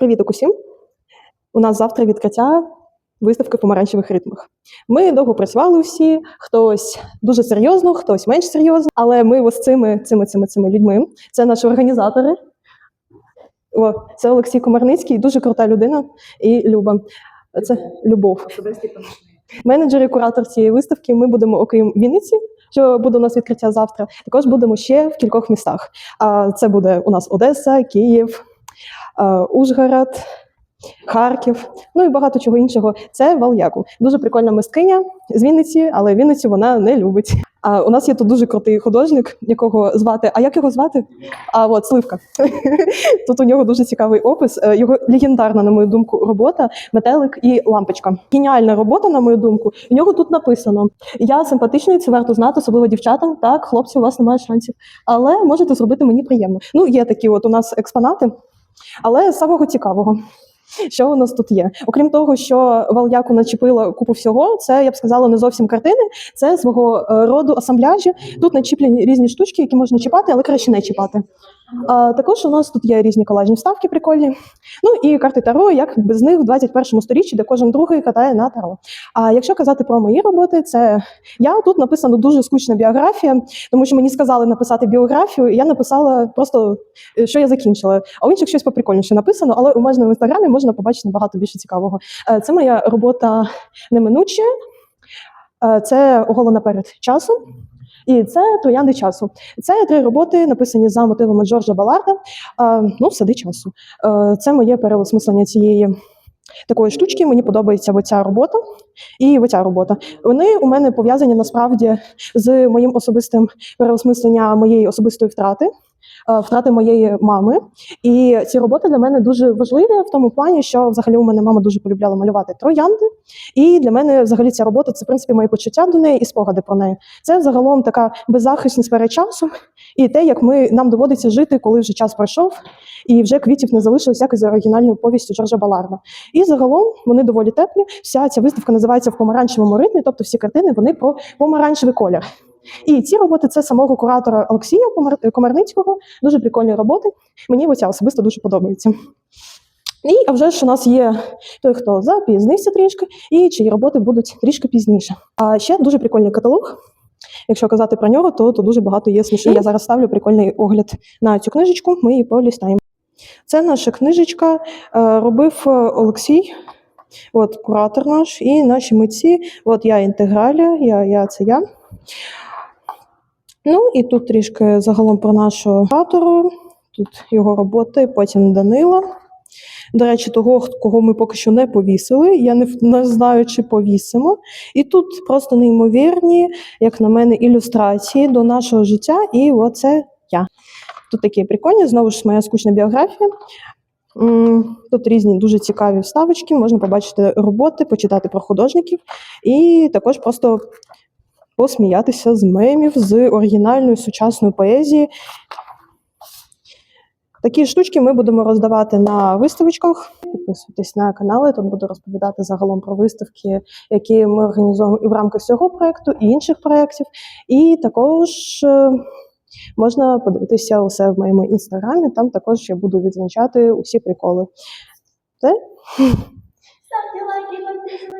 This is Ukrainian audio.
Привіт усім! У нас завтра відкриття виставки в помаранчевих ритмах. Ми довго працювали всі, хтось дуже серйозно, хтось менш серйозно, але ми ось цими, цими, цими, цими людьми. Це наші організатори. О, це Олексій Комарницький, дуже крута людина і Люба. Це любов. Менеджер і куратор цієї виставки. Ми будемо, окрім Вінниці, що буде у нас відкриття завтра, також будемо ще в кількох містах. А це буде у нас Одеса, Київ, Ужгород, Харків, ну і багато чого іншого. Це Вал'яку. Дуже прикольна мисткиня з Вінниці, але Вінницю вона не любить. А у нас є тут дуже крутий художник, якого звати. А як його звати? А от Сливка. Тут у нього дуже цікавий опис. Е, Його легендарна, на мою думку, робота метелик і лампочка. Геніальна робота, на мою думку. У нього тут написано: я симпатичний, це варто знати, особливо дівчатам. Так, хлопці, у вас немає шансів. Але можете зробити мені приємно. Ну, є такі от у нас експонати, але самого цікавого. Що у нас тут є? Окрім того, що Вал'яку начепила купу всього, це я б сказала не зовсім картини, це свого е, роду асамбляжі. Тут начіплені різні штучки, які можна чіпати, але краще не чіпати. А також у нас тут є різні колажні вставки прикольні. Ну і карти Таро, як без них в 21 сторіччі, де кожен другий катає на Таро. А якщо казати про мої роботи, це я тут написано дуже скучна біографія, тому що мені сказали написати біографію, і я написала просто, е, що я закінчила. А у інших щось поприкольніше написано, але у мене в інстаграмі можна побачити набагато більше цікавого. Е, Це моя робота неминуче, це оголена перед часом. І це троянди часу. Це три роботи, написані за мотивами Джорджа Баларда. Ну, сади часу. Це моє переосмислення цієї такої штучки. Мені подобається оця робота і оця робота. Вони у мене пов'язані насправді з моїм особистим переосмисленням моєї особистої втрати. Е, Втрати моєї мами, і ці роботи для мене дуже важливі в тому плані, що взагалі у мене мама дуже полюбляла малювати троянди. І для мене взагалі ця робота це в принципі мої почуття до неї і спогади про неї. Це загалом така беззахисність перед часом, і те, як ми нам доводиться жити, коли вже час пройшов, і вже квітів не залишилось, як і оригінальною повістю Джорджа Баларда. І загалом вони доволі теплі. Вся ця виставка називається в помаранчевому ритмі, тобто всі картини вони про помаранчевий колір. І ці роботи це самого куратора Олексія Комар- Комарницького. Дуже прикольні роботи. Мені оця особисто дуже подобається. І а вже ж у нас є той, хто запізнився трішки, і чиї роботи будуть трішки пізніше. А ще дуже прикольний каталог. Якщо казати про нього, то, то дуже багато є смішних. Я зараз ставлю прикольний огляд на цю книжечку. Ми її полістаємо. Це наша книжечка. е, Робив е, Олексій, от куратор наш, і наші митці. От я інтеграля, я, я це я. Ну і тут трішки загалом про нашого куратору. Тут його роботи, потім Данила. До речі, того, кого ми поки що не повісили. Я не, не знаю, чи повісимо. І тут просто неймовірні, як на мене, ілюстрації до нашого життя. І оце я. Тут такі прикольні, знову ж моя скучна біографія. Тут різні дуже цікаві вставочки, можна побачити роботи, почитати про художників і також просто посміятися з мемів, з оригінальної сучасної поезії. Такі штучки ми будемо роздавати на виставочках. Підписуйтесь на канали. Тут буду розповідати загалом про виставки, які ми організовуємо і в рамках цього проекту, і інших проєктів. І також е, можна подивитися усе в моєму інстаграмі. Там також я буду відзначати усі приколи. Це Ставьте лайки.